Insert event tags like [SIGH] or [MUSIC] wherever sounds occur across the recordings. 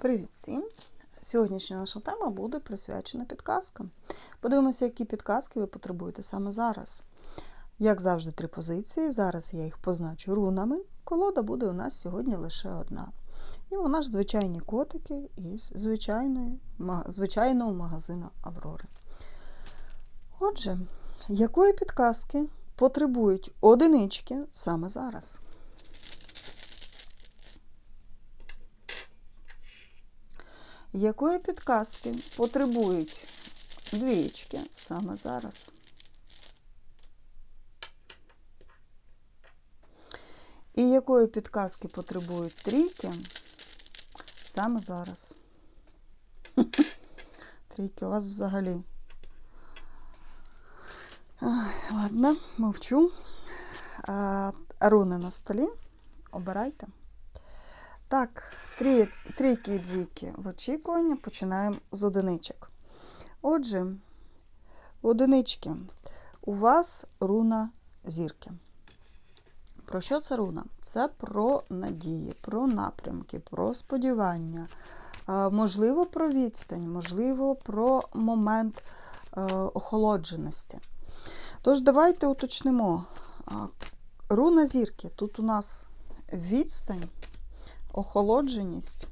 Привіт всім! Сьогоднішня наша тема буде присвячена підказкам. Подивимося, які підказки ви потребуєте саме зараз. Як завжди, три позиції. Зараз я їх позначу рунами. Колода буде у нас сьогодні лише одна. І вона ж звичайні котики із звичайної, звичайного магазину Аврори. Отже, якої підказки потребують одинички саме зараз? Якої підказки потребують двієчки саме зараз? І якої підказки потребують трійки саме зараз? [LAUGHS] Трійки у вас взагалі. Ай, ладно, мовчу. А, руни на столі. Обирайте. Так, трійки і двійки в очікуванні починаємо з одиничок. Отже, одинички. У вас руна зірки. Про що це руна? Це про надії, про напрямки, про сподівання, можливо, про відстань, можливо, про момент е, охолодженості. Тож, давайте уточнимо. Руна зірки. Тут у нас відстань, охолодженість,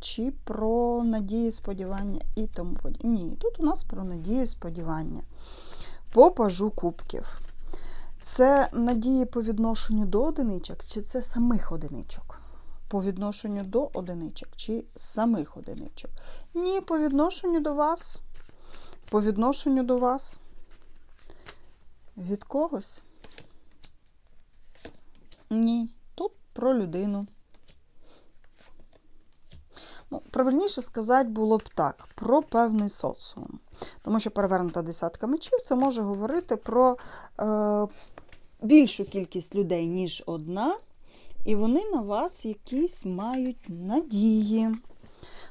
чи про надії, сподівання і тому подібне. Ні, тут у нас про надії, сподівання. По пажу кубків. Це надії по відношенню до одиничок, чи це самих одиничок? По відношенню до одиничок, чи самих одиничок? Ні, по відношенню до вас. По відношенню до вас. Від когось? Ні. Тут про людину. Ну, правильніше сказати було б так, про певний соціум. Тому що перевернута десятка мечів це може говорити про е, більшу кількість людей, ніж одна, і вони на вас якісь мають надії,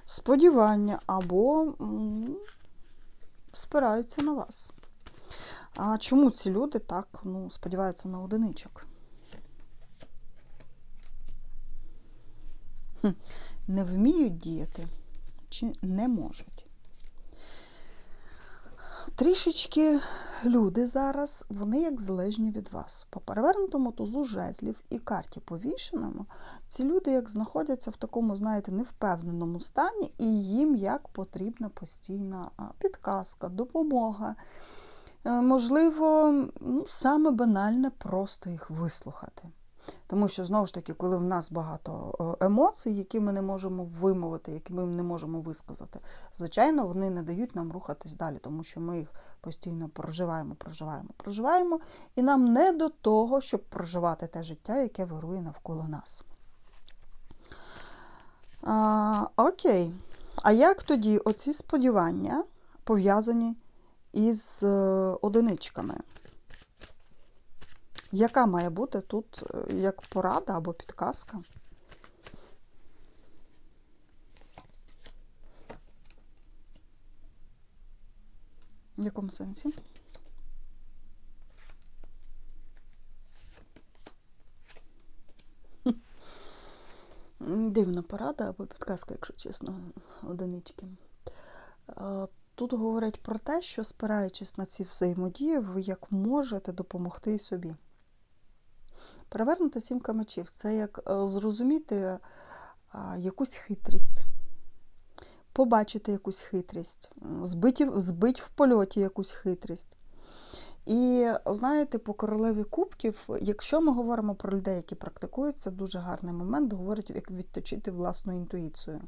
сподівання або м, спираються на вас. А чому ці люди так ну, сподіваються на одиничок? Не вміють діяти чи не можуть? Трішечки люди зараз, вони як залежні від вас. По перевернутому тузу жезлів і карті повішеному, ці люди як знаходяться в такому, знаєте, невпевненому стані, і їм як потрібна постійна підказка, допомога. Е, Можливо, ну, саме банальне просто їх вислухати. Тому що, знову ж таки, коли в нас багато е, емоцій, які ми не можемо вимовити, які ми не можемо висказати, звичайно, вони не дають нам рухатись далі, тому що ми їх постійно проживаємо, проживаємо, проживаємо, і нам не до того, щоб проживати те життя, яке вирує навколо нас. А, окей. А як тоді оці сподівання пов'язані із е, одиничками? Яка має бути тут е, як порада або підказка? В якому сенсі? [LAUGHS] Дивна порада або підказка, якщо чесно, одинички. Тут говорять про те, що спираючись на ці взаємодії, ви як можете допомогти собі. Перевернута сімка мечів це як е, зрозуміти якусь хитрість, побачити якусь хитрість, збити, збить в польоті якусь хитрість. І знаєте, по королеві кубків, якщо ми говоримо про людей, які практикують, це дуже гарний момент, говорить, як відточити власну інтуїцію.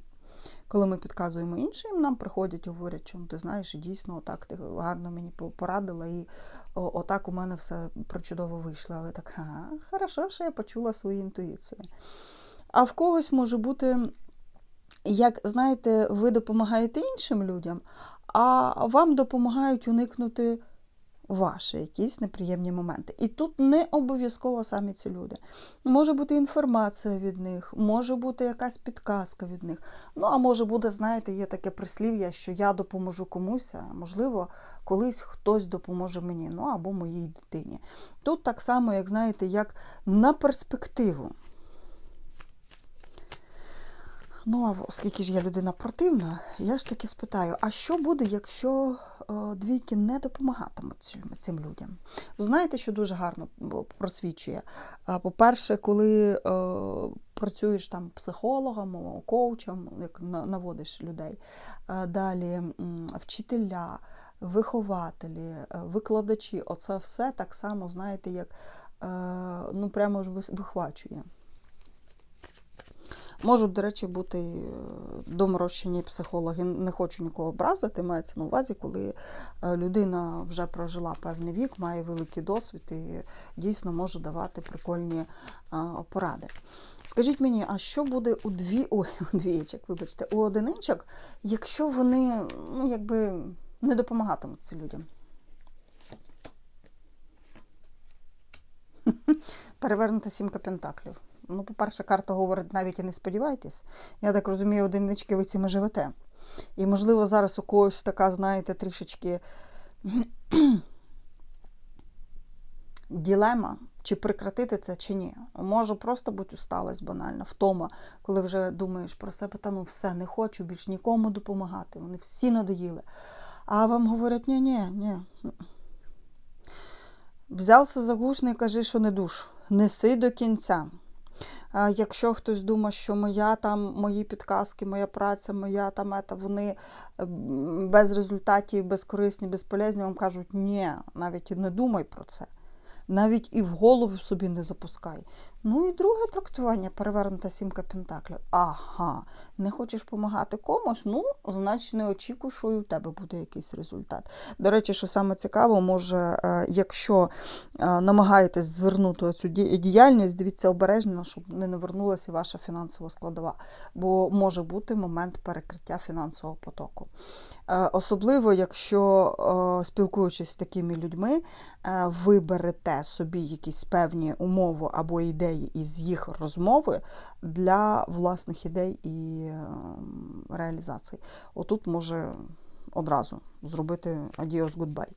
Коли ми підказуємо іншим, нам приходять і говорять, що ти знаєш, дійсно, отак ти гарно мені порадила, і отак у мене все причудово вийшло. А ви так, ага, хорошо, що я почула свою інтуїцію. А в когось може бути, як знаєте, ви допомагаєте іншим людям, а вам допомагають уникнути ваші якісь неприємні моменти. І тут не обов'язково самі ці люди. Може бути інформація від них, може бути якась підказка від них. Ну, а може бути, знаєте, є таке прислів'я, що я допоможу комусь, а можливо, колись хтось допоможе мені, ну або моїй дитині. Тут так само, як знаєте, як на перспективу. Ну, а оскільки ж я людина противна, я ж таки спитаю: а що буде, якщо е, двійки не допомагатимуть цим, людям? Ви знаєте, що дуже гарно просвічує? А, По-перше, коли е, працюєш там психологом, коучем, як наводиш людей, е, далі вчителя, вихователі, е, викладачі, оце все так само, знаєте, як е, ну, прямо ж вихвачує. Можуть, до речі, бути е, доморощені психологи. Не хочу нікого образити, мається на увазі, коли е, людина вже прожила певний вік, має великий досвід і дійсно може давати прикольні е, поради. Скажіть мені, а що буде у дві [LAUGHS] ой, у двієчок, вибачте, у одиничок, якщо вони ну, якби не допомагатимуть цим людям? [LAUGHS] Перевернута сімка пентаклів. Ну, по-перше, карта говорить, навіть і не сподівайтесь. Я так розумію, одинички ви цими живете. І, можливо, зараз у когось така, знаєте, трішечки ділема, чи прекратити це, чи ні. Може просто бути усталость банальна, втома, коли вже думаєш про себе, та ну все, не хочу більш нікому допомагати. Вони всі надоїли. А вам говорять, ні, ні, ні. Взявся за гушний, кажи, що не душ. Неси до кінця. Якщо хтось думає, що моя там, мої підказки, моя праця, моя там ета, вони без результатів, безкорисні, безполезні, вам кажуть, ні, навіть і не думай про це. Навіть і в голову собі не запускай. Ну і друге трактування перевернута сімка пентаклів. Ага, не хочеш допомагати комусь? Ну, значить, не очікуй, що і у тебе буде якийсь результат. До речі, що саме цікаво, може, е, якщо е, намагаєтесь звернути цю діяльність, дивіться обережно, щоб не навернулася ваша фінансова складова, бо може бути момент перекриття фінансового потоку. Е, Особливо, якщо спілкуючись з такими людьми, е, ви берете собі якісь певні умови або ідеї із їх розмови для власних ідей і е, реалізацій. Отут може одразу зробити adios goodbye.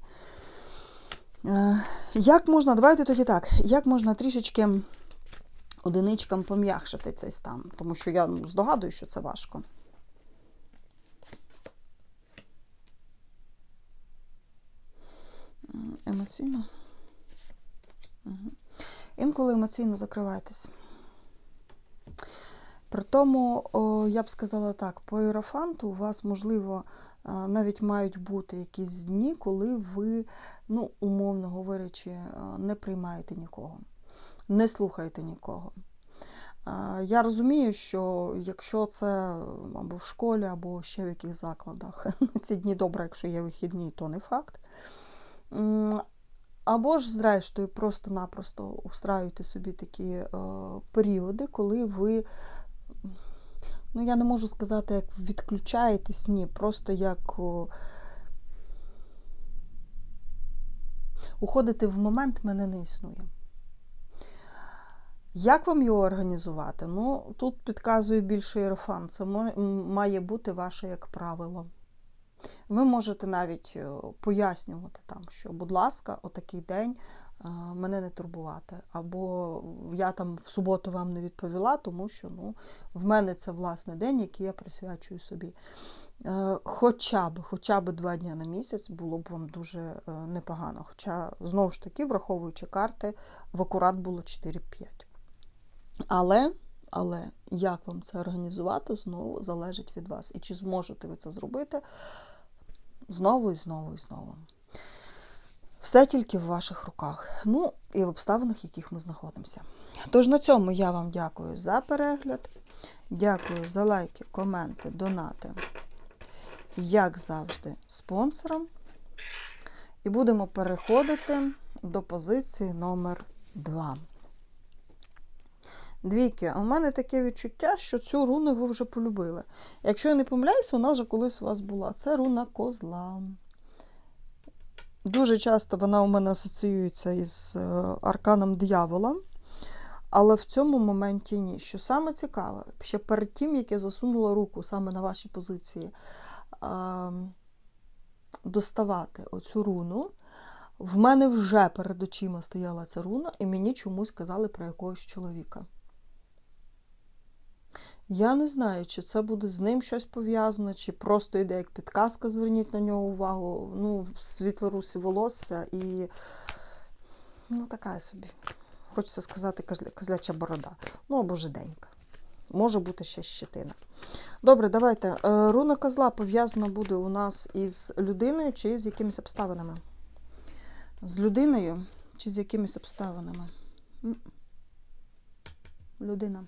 Е, Як можна, давайте тоді так, як можна трішечки одиничкам пом'якшити цей стан? Тому що я ну, здогадую, що це важко. Емоційно. Угу. Інколи емоційно закривайтесь. При тому, я б сказала так, по іерофанту у вас, можливо, навіть мають бути якісь дні, коли ви, ну, умовно говорячи, не приймаєте нікого, не слухаєте нікого. Я розумію, що якщо це або в школі, або ще в яких закладах, [LAUGHS] ці дні добре, якщо є вихідні, то не факт. Або ж, зрештою, просто-напросто устраюйте собі такі е, періоди, коли ви, ну я не можу сказати, як відключаєтесь, ні, просто як о, уходите в момент мене не існує. Як вам його організувати? Ну, тут підказує більше іерофан. Це має бути ваше як правило. Ви можете навіть е, пояснювати там, що, будь ласка, отакий день е, мене не турбувати. Або я там в суботу вам не відповіла, тому що ну, в мене це власний день, який я присвячую собі. Е, Хоча б, хоча б два дні на місяць було б вам дуже непогано. Хоча, знову ж таки, враховуючи карти, в акурат було 4-5. Але, але як вам це організувати, знову залежить від вас. І чи зможете ви це зробити знову і знову і знову. Все тільки в ваших руках. Ну і в обставинах, в яких ми знаходимося. Тож на цьому я вам дякую за перегляд. Дякую за лайки, коменти, донати. Як завжди, спонсорам. І будемо переходити до позиції номер 2. Двійки, а у мене таке відчуття, що цю руну ви вже полюбили. Якщо я не помиляюсь, вона вже колись у вас була. Це руна козла. Дуже часто вона у мене асоціюється із е, арканом диявола, але в цьому моменті ні. Що саме цікаве, ще перед тим, як я засунула руку саме на вашій позиції, доставати оцю руну, в мене вже перед очима стояла ця руна, і мені чомусь казали про якогось чоловіка. Я не знаю, чи це буде з ним щось пов'язано, чи просто йде як підказка, зверніть на нього увагу. Ну, світлорусі волосся і ну, така собі. Хочеться сказати козля- козляча борода. Ну, або жиденька. Може бути ще щетина. Добре, давайте. Е, Руна козла пов'язана буде у нас із людиною чи з якимись обставинами? З людиною чи з якимись обставинами? Людина.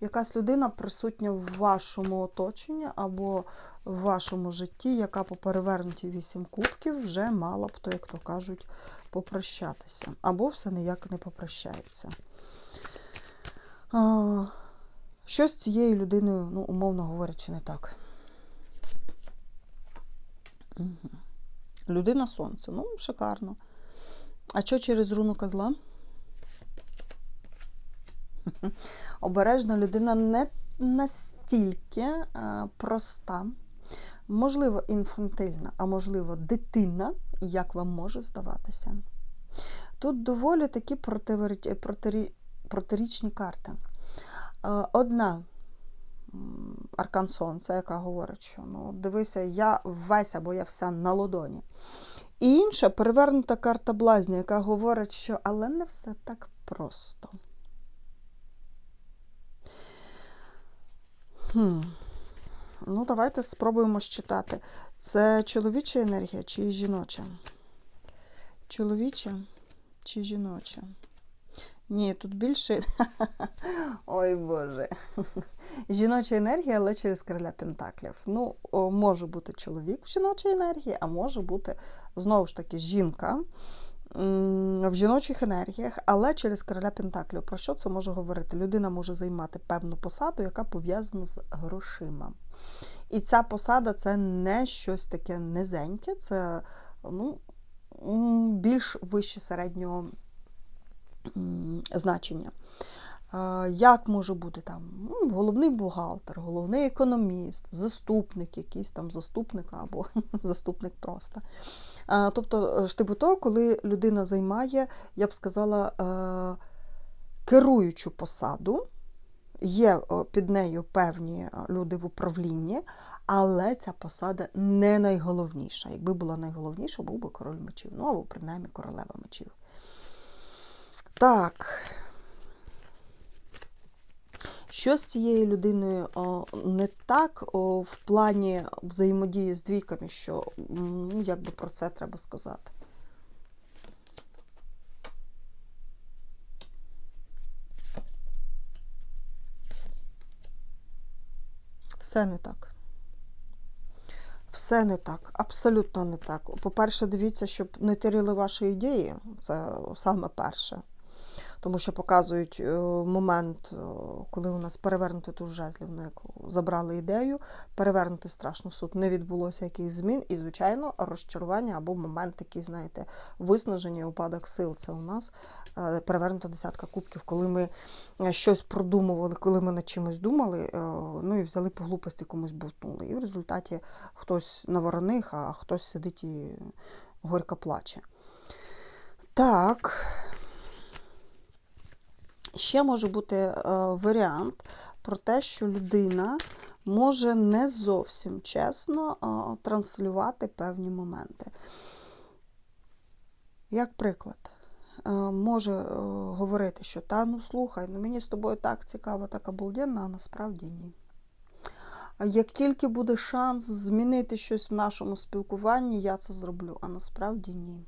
Якась людина присутня в вашому оточенні або в вашому житті, яка по перевернутій вісім кубків вже мала б, то, як то кажуть, попрощатися. Або все ніяк не попрощається. Що з цією людиною, ну, умовно говорячи, не так. Угу. Людина сонце. Ну, шикарно. А що через руну козла? Обережна людина не настільки е, проста, можливо, інфантильна, а можливо, дитина, як вам може здаватися. Тут доволі такі протирічні карти. Е, Одна аркан сонця, яка говорить, що ну, дивися, я весь або я вся на ладоні. І інша перевернута карта блазня, яка говорить, що але не все так просто. Хм. Ну, давайте спробуємо считати. Це чоловіча енергія чи жіноча? Чоловіча чи жіноча? Ні, тут більше. [LAUGHS] Ой Боже. [LAUGHS] Жіноча енергія, але через короля Пентаклів. Ну, може бути чоловік в жіночій енергії, а може бути знову ж таки жінка в жіночих енергіях, але через короля Пентаклів. Про що це може говорити? Людина може займати певну посаду, яка пов'язана з грошима. І ця посада це не щось таке низеньке, це ну, більш вище середнього значення. Як може бути там ну, головний бухгалтер, головний економіст, заступник, якийсь там заступник або [LAUGHS] заступник просто. Е, Тобто, е, штибу того, коли людина займає, я б сказала, е, керуючу посаду, є під нею певні люди в управлінні, але ця посада не найголовніша. Якби була найголовніша, був би король мечів, ну або принаймні королева мечів. Так. Що з цією людиною не так в плані взаємодії з двійками, що ну, якби про це треба сказати. Все не так. Все не так, абсолютно не так. По-перше, дивіться, щоб не тирили ваші ідеї, це саме перше. Тому що показують е, момент, е, коли у нас перевернути ту жезлів, ну, як забрали ідею, перевернути страшно суд, не відбулося якихось змін, і, звичайно, розчарування або момент такий, знаєте, виснаження, упадок сил. Це у нас е, перевернута десятка кубків, коли ми щось продумували, коли ми над чимось думали, ну і взяли по глупості комусь бутнули. І в результаті хтось на вороних, а хтось сидить і горько плаче. Так. Ще може бути е, варіант про те, що людина може не зовсім чесно е, транслювати певні моменти. Як приклад, е, може говорити, що та ну слухай, ну мені з тобою так цікаво, так обалденно, а насправді ні. Як тільки буде шанс змінити щось в нашому спілкуванні, я це зроблю, а насправді ні.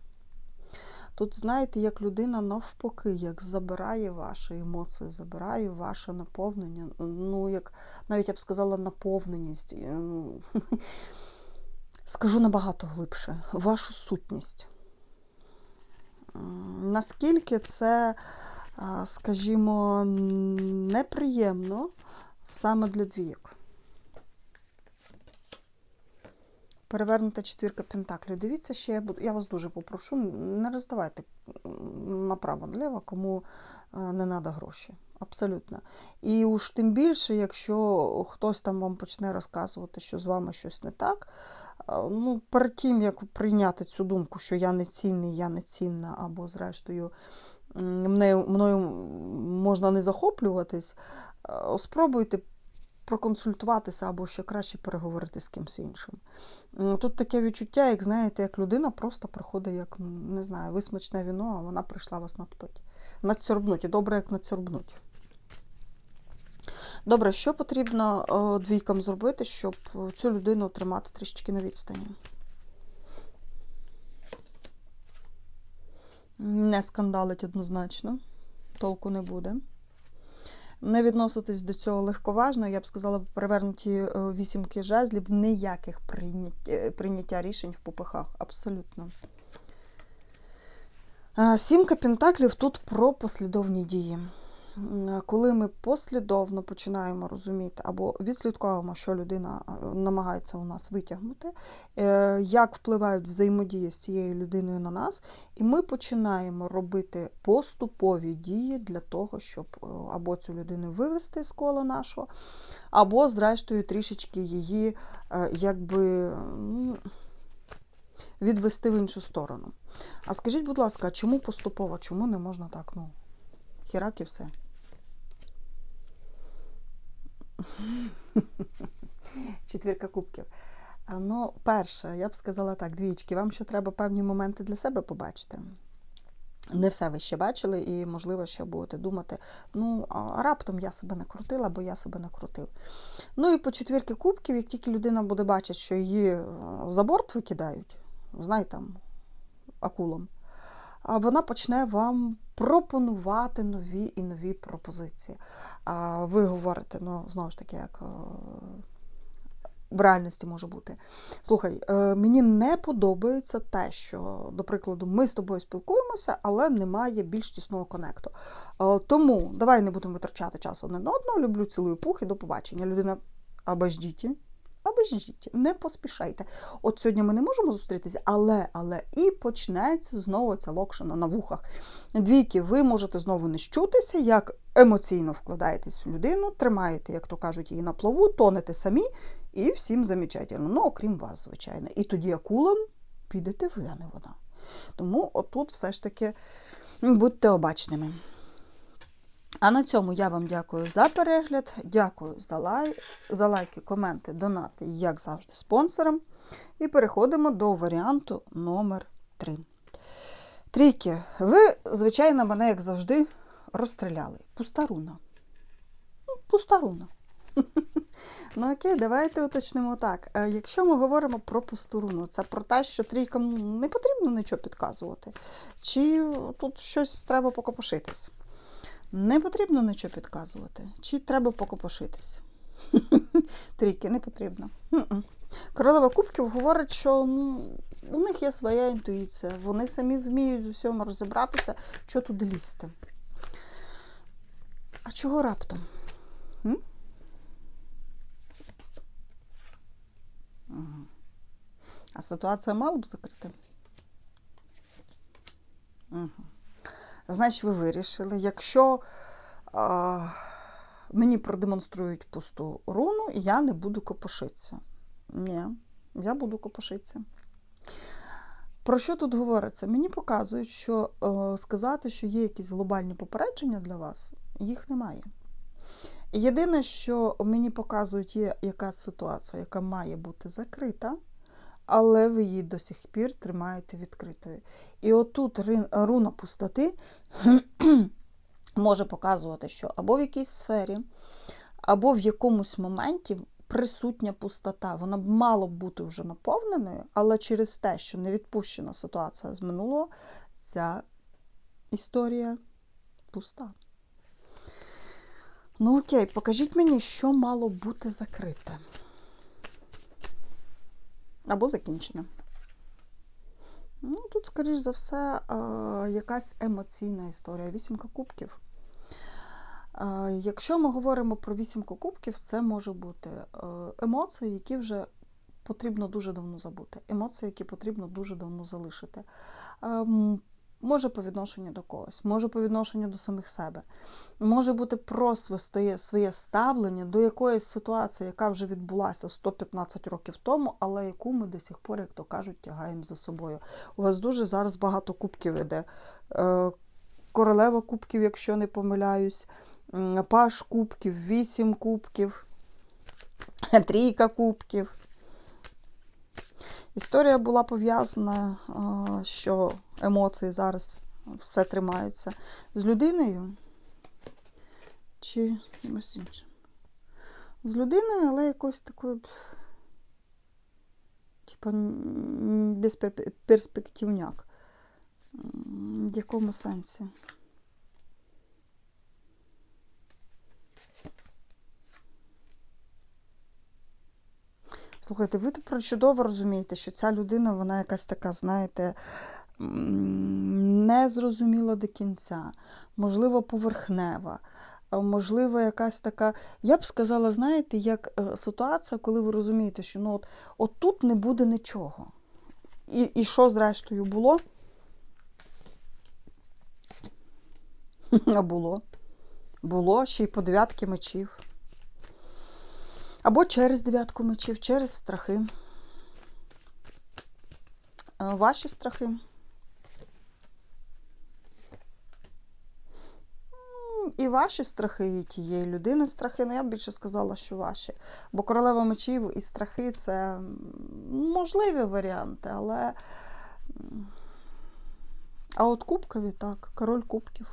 Тут, знаєте, як людина навпаки, як забирає ваші емоції, забирає ваше наповнення. Ну, як навіть я б сказала, наповненість. Ну, [LAUGHS] Скажу набагато глибше, вашу сутність. Наскільки це, скажімо, неприємно саме для двійок. Перевернута четвірка пентаклів. Дивіться, ще я буду. Я вас дуже попрошу, не роздавайте направо-наліво, кому е, не треба гроші. Абсолютно. І уж тим більше, якщо хтось там вам почне розказувати, що з вами щось не так, е, ну, перед тим, як прийняти цю думку, що я не цінний, я не цінна, або, зрештою, мною, мною можна не захоплюватись, е, спробуйте проконсультуватися або ще краще переговорити з кимось іншим. Тут таке відчуття, як знаєте, як людина просто приходить, як не знаю, ви смачне віно, а вона прийшла вас надпити. Надсьорбнуть. І добре, як надсьорбнуть. Добре, що потрібно двійкам зробити, щоб цю людину тримати трішечки на відстані? Не скандалить однозначно, толку не буде. Не відноситись до цього легковажно, я б сказала, перевернуті е, вісімки жезлів, ніяких прийняття, е, прийняття рішень в попихах. Абсолютно. Е, Сімка Пентаклів тут про послідовні дії. М, Коли ми послідовно починаємо розуміти або відслідковуємо, що людина е, намагається у нас витягнути, е, як впливають взаємодії з цією людиною на нас, і ми починаємо робити поступові дії для того, щоб е, або цю людину вивести з кола нашого, або, зрештою, трішечки її е, якби відвести в іншу сторону. А скажіть, будь ласка, чому поступово? Чому не можна так, ну, хірак і все? Четвірка кубків. Ну, перше, я б сказала так, двічки, вам ще треба певні моменти для себе побачити. Не все ви ще бачили, і, можливо, ще будете думати, ну, а раптом я себе не крутила, бо я себе не крутив. Ну і по четвірки кубків, як тільки людина буде бачити, що її е, за борт викидають, знаєте, там, акулом, вона почне вам пропонувати нові і нові пропозиції. Ви говорите, ну, знову ж таки, як е, в реальності може бути. Слухай, е, мені не подобається те, що, до прикладу, ми з тобою спілкуємося, але немає більш тісного конекту. Е, Тому давай не будемо витрачати час один одного. Люблю цілую пух і до побачення. Людина або обождіть. Обождіть, не поспішайте. От сьогодні ми не можемо зустрітися, але, але і почнеться знову ця локшина на вухах. Двійки, ви можете знову не щутися, як емоційно вкладаєтесь в людину, тримаєте, як то кажуть, її на плаву, тонете самі, і всім замечательно. Ну, окрім вас, звичайно. І тоді акулам підете ви, а не вона. Тому отут все ж таки будьте обачними. А на цьому я вам дякую за перегляд, дякую за, лай... за лайки, коменти, донати, як завжди, спонсорам. І переходимо до варіанту номер 3. Трійки, ви, звичайно, мене, як завжди, розстріляли. Пуста руна. Ну, Пуста руна. [LAUGHS] Ну окей, давайте уточнимо так. Е, Якщо ми говоримо про пусту руну, це про те, що трійкам не потрібно нічого підказувати. Чи тут щось треба покопошитись? Не потрібно нічого підказувати. Чи треба покопошитись? [LAUGHS] Трійки не потрібно. Королева Кубків говорить, що ну, у них є своя інтуїція, вони самі вміють з усьому розібратися, що туди лізти. А чого раптом? А ситуація мала б закрити? Угу. Значить, ви вирішили, якщо а, мені продемонструють пусту руну, я не буду копошитися. Ні, я буду копошитися. Про що тут говориться? Мені показують, що е, сказати, що є якісь глобальні попередження для вас, їх немає. Єдине, що мені показують, є якась ситуація, яка має бути закрита, але ви її до сих пір тримаєте відкритою. І отут руна пустоти [CLEARS THROAT] може показувати, що або в якійсь сфері, або в якомусь моменті присутня пустота. Вона б мала бути вже наповненою, але через те, що не відпущена ситуація з минулого, ця історія пуста. Ну окей, покажіть мені, що мало бути закрите. Або закінчення. Ну, тут, скоріш за все, е, якась емоційна історія. Вісімка кубків. Е, Якщо ми говоримо про вісімку кубків, це може бути е, емоції, які вже потрібно дуже давно забути. Емоції, які потрібно дуже давно залишити. Може по відношенню до когось, може по відношенню до самих себе. Може бути просто своє, ставлення до якоїсь ситуації, яка вже відбулася 115 років тому, але яку ми до сих пор, як то кажуть, тягаємо за собою. У вас дуже зараз багато кубків іде. Е, Королева кубків, якщо не помиляюсь, паш кубків, вісім кубків. Трійка кубків. Історія була пов'язана, що емоції зараз все тримаються з людиною чи чимось іншим. З людиною, але якось такою, типа, безперспективняк. В якому сенсі? Слухайте, ви тепер чудово розумієте, що ця людина, вона якась така, знаєте, незрозуміла до кінця, можливо, поверхнева, можливо, якась така. Я б сказала, знаєте, як е, ситуація, коли ви розумієте, що ну, от, от тут не буде нічого. І, і що, зрештою, було? [LAUGHS] А було. Було ще й по дев'ятки мечів. Або через дев'ятку мечів, через страхи. Е, Ваші страхи. І ваші страхи, і тієї людини страхи. Ну, я б більше сказала, що ваші. Бо королева мечів і страхи це можливі варіанти, але. А от кубкові, так, король кубків.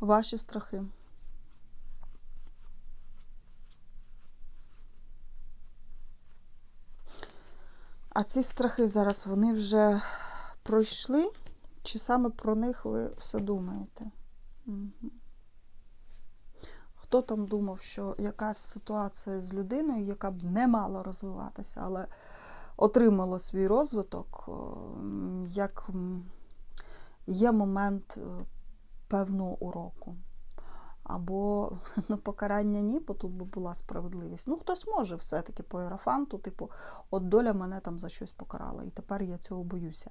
Ваші страхи. А ці страхи зараз вони вже пройшли? Чи саме про них ви все думаєте? Хто там думав, що якась ситуація з людиною, яка б не мала розвиватися, але отримала свій розвиток, як є момент е, певного уроку. Або [LAUGHS] ну, покарання ні, бо тут би була справедливість. Ну, хтось може все-таки по ерафанту, типу, от доля мене там за щось покарала, і тепер я цього боюся.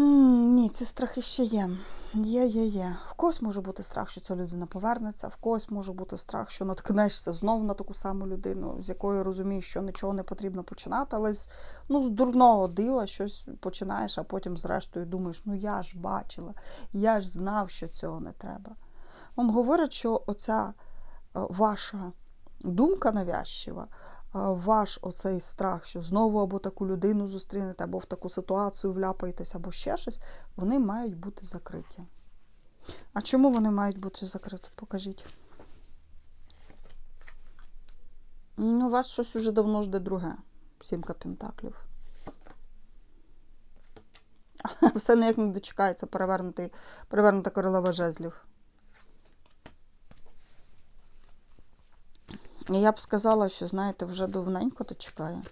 М, Ні, ці страхи ще є. Є, є, є. В когось може бути страх, що ця людина повернеться, в когось може бути страх, що наткнешся знову на таку саму людину, з якою розумієш, що нічого не потрібно починати, але з, ну, з дурного дива щось починаєш, а потім, зрештою, думаєш, ну я ж бачила, я ж знав, що цього не треба. Вам говорять, що оця е, ваша думка навязчива, е, ваш оцей страх, що знову або таку людину зустрінете, або в таку ситуацію вляпаєтесь, або ще щось, вони мають бути закриті. А чому вони мають бути закриті? Покажіть. Ну, вас щось уже давно жде друге. Сімка пентаклів. [LAUGHS] Все ніяк не дочекається перевернутий, перевернута королева жезлів. Я б сказала, що, знаєте, вже довненько то чекає.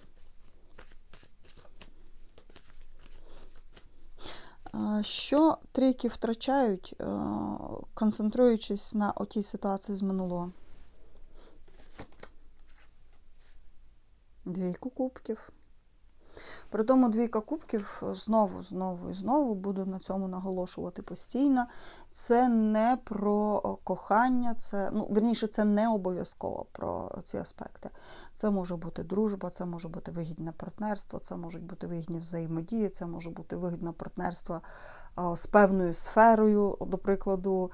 Що трійки втрачають, е, концентруючись на отій ситуації з минулого? Двійку кубків. При тому двійка кубків знову, знову і знову буду на цьому наголошувати постійно. Це не про кохання, це, ну, верніше, це не обов'язково про ці аспекти. Це може бути дружба, це може бути вигідне партнерство, це можуть бути вигідні взаємодії, це може бути вигідне партнерство з певною сферою, до прикладу.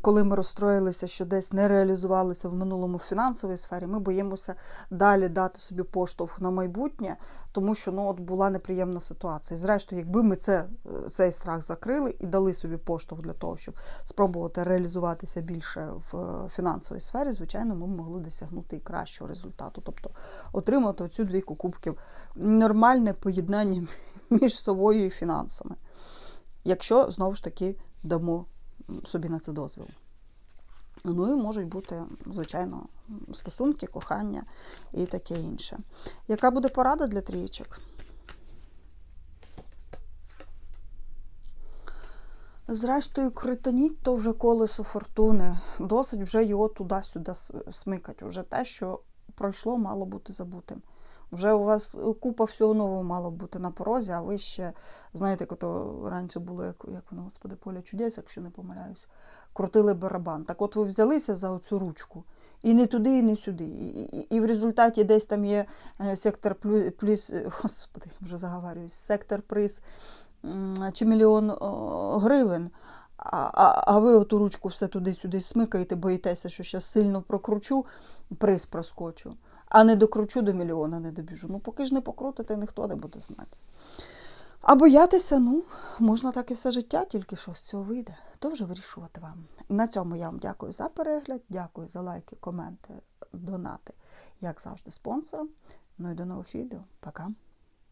Коли ми розстроїлися, що десь не реалізувалися в минулому фінансовій сфері, ми боїмося далі дати собі поштовх на майбутнє, тому що ну, от була неприємна ситуація. Зрештою, якби ми це, цей страх закрили і дали собі поштовх для того, щоб спробувати реалізуватися більше в е, фінансовій сфері, звичайно, ми могли досягнути і кращого результату. Тобто отримати оцю двійку кубків нормальне поєднання [LAUGHS] між собою і фінансами. Якщо знову ж таки дамо собі на це дозвіл. Ну і можуть бути, звичайно, стосунки, кохання і таке інше. Яка буде порада для трієчок? Зрештою, критоніть то вже колесо фортуни. Досить вже його туди-сюди смикать. Уже те, що пройшло, мало бути забутим. Вже у вас купа всього нового мало бути на порозі, а ви ще, знаєте, ото раніше було, як, як воно, господи, поле чудес, якщо не помиляюсь, крутили барабан. Так от ви взялися за оцю ручку. І не туди, і не сюди. І, і, і в результаті десь там є е, сектор плюс, плюс [LAUGHS] господи, вже заговарююсь, сектор приз чи мільйон гривень. А, а, а ви оту ручку все туди-сюди смикаєте, боїтеся, що зараз сильно прокручу, приз проскочу, а не докручу до мільйона, не добіжу. Ну, поки ж не покрутите, ніхто не буде знати. А боятися, ну, можна так і все життя, тільки що з цього вийде. То вже вирішувати вам. На цьому я вам дякую за перегляд, дякую за лайки, коменти, донати, як завжди, спонсорам. Ну і до нових відео. Пока.